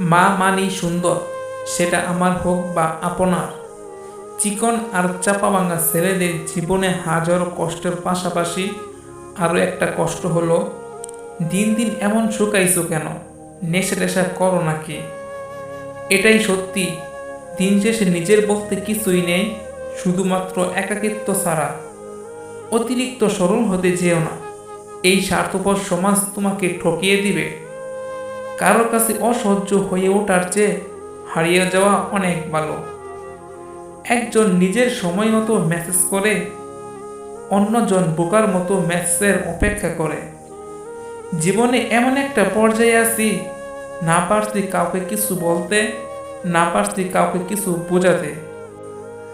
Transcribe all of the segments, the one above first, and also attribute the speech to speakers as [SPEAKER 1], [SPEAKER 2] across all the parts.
[SPEAKER 1] মা মানি সুন্দর, সেটা আমার হোক বা আপনার চিকন আর চাপা ভাঙা ছেলেদের জীবনে হাজারো কষ্টের পাশাপাশি আরও একটা কষ্ট হলো, দিন দিন এমন শুকাইছো কেন? নেশা করো নাকি? এটাই সত্যি, দিন শেষে নিজের বলতে কিছুই নেই, শুধুমাত্র একাকিত্ব ছাড়া। অতিরিক্ত সরল হতে যেও না, এই স্বার্থপর সমাজ তোমাকে ঠকিয়ে দিবে। কারোর কাছে অসহ্য হয়ে ওঠার চেয়ে হারিয়ে যাওয়া অনেক ভালো। একজন নিজের সময় মতো মেসেজ করে, অন্যজন বোকার মতো মেসেজের অপেক্ষা করে। জীবনে এমন একটা পর্যায়ে আছি, না পারছি কাউকে কিছু বলতে, না পারছি কাউকে কিছু বোঝাতে।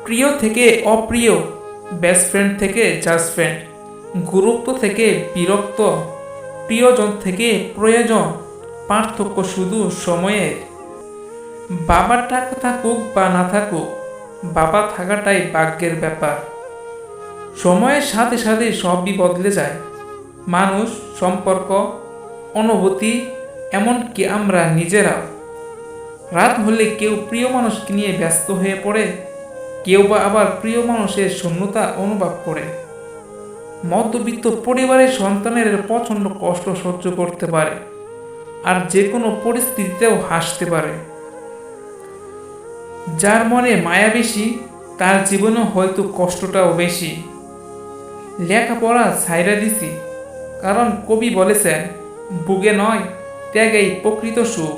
[SPEAKER 1] প্রিয় থেকে অপ্রিয় বেস্ট ফ্রেন্ড থেকে জাস্ট ফ্রেন্ড গুরুত্ব থেকে বিরক্ত, প্রিয়জন থেকে প্রয়োজন পার্থক্য শুধু সময়ের বাবার টাকা থাকুক বা না থাকুক, বাবা থাকাটাই ভাগ্যের ব্যাপার। সময়ের সাথে সাথে সবই বদলে যায়। মানুষ, সম্পর্ক, অনুভূতি, এমনকি আমরা নিজেরাও। রাত হলে কেউ প্রিয় মানুষকে নিয়ে ব্যস্ত হয়ে পড়ে, কেউ বা আবার প্রিয় মানুষের শূন্যতা অনুভব করে। মধ্যবিত্ত পরিবারের সন্তানের প্রচণ্ড কষ্ট সহ্য করতে পারে। আর যে কোনো পরিস্থিতিতেও হাসতে পারে। যার মনে মায়া বেশি, তার জীবনে হয়তো কষ্টটাও বেশি। লেখাপড়া ছাইরা দিছি, কারণ কবি বলেছেন বুকে নয়, ত্যাগেই প্রকৃত সুখ।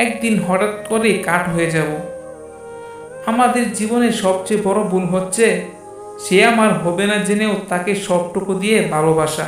[SPEAKER 1] একদিন হঠাৎ করে কাঠ হয়ে যাব। আমাদের জীবনের সবচেয়ে বড় ভুল হচ্ছে, সে আমার হবে না জেনেও তাকে সবটুকু দিয়ে ভালোবাসা।